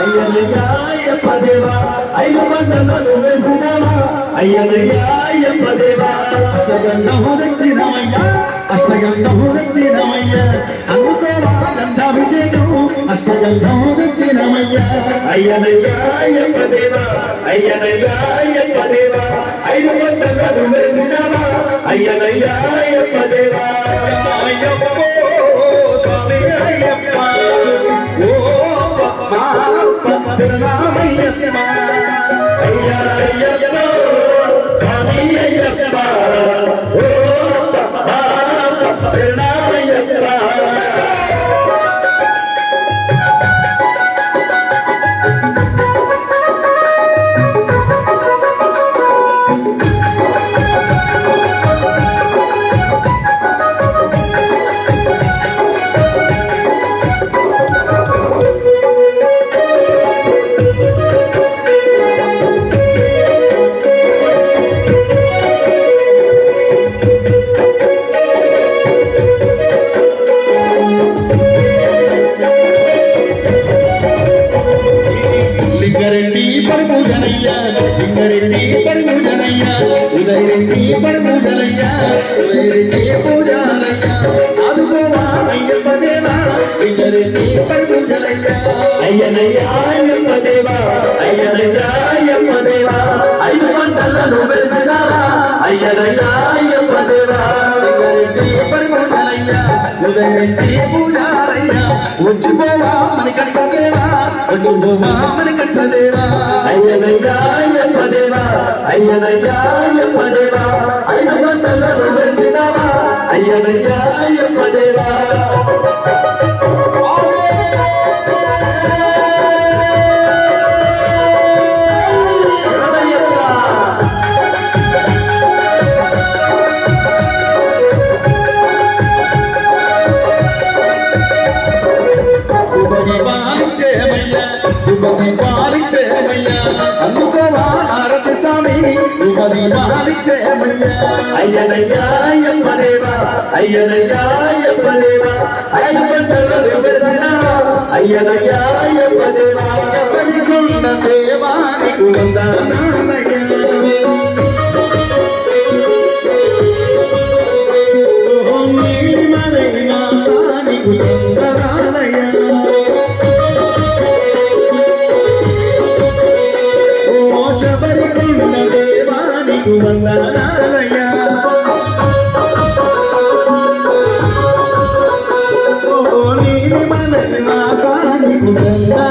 అయ్యనయ్యా అయ్యప్ప ఐదు వందలు వేసినావా? అయ్యనయ్యా అయ్యప్ప అష్టగంధము తెచ్చినవయ్యా అష్టగంధము తెచ్చినవయ్యా అందుకోవా గంధాభిషేకం. అష్టగంధము తెచ్చినవయ్యా అయ్యనయ్యా అయ్యప్ప దేవా అయ్యనయ్యా ఐదు వందలు వేసినావా? అయ్యనయ్యా అయ్యప్ప అయ్యప్ప స్వామి అయ్యప్ప. ఓ శరణమయ్యప్ప అయ్యా అయ్యప్ప స్వామి అయ్యప్ప ఓ పడుముడనయ్య లింగరెడ్డి పడుముడనయ్య ఉదయరెడ్డి పడుముడనయ్య ఉదయరెడ్డి పూజాలయ్య అదుకోవా అయ్యప్ప దేవా లింగరెడ్డి పడుముడనయ్య అయ్యనయ్య అయ్యప్ప దేవా అయ్యనయ్య అయ్యప్ప దేవా ఐదు పంటలను వెలిసినావా అయ్యనయ్య అయ్యప్ప దేవా లింగరెడ్డి పడుముడనయ్య ఉదయరెడ్డి పూజాలయ్య వచ్చిపోవా మన కట్టదేవా మన కట్టదేవా అయ్యనయ్యా అయ్యప్ప దేవా అయ్యనయ్యా అయ్యప్ప దేవా ఐదు అయ్యనయ్యా పాలించేమయ్యా ఉపది అందుకోవా హారతి స్వామి ఉపది అయ్యనయ్యా అయ్యనయ్యా అయ్యనయ్యా దేవా నీకు వందనాలయ్యా నీకు నీకు వందనాలయ్యా ఓ నీలిమలై మాతా నీకు వందనాలయ్యా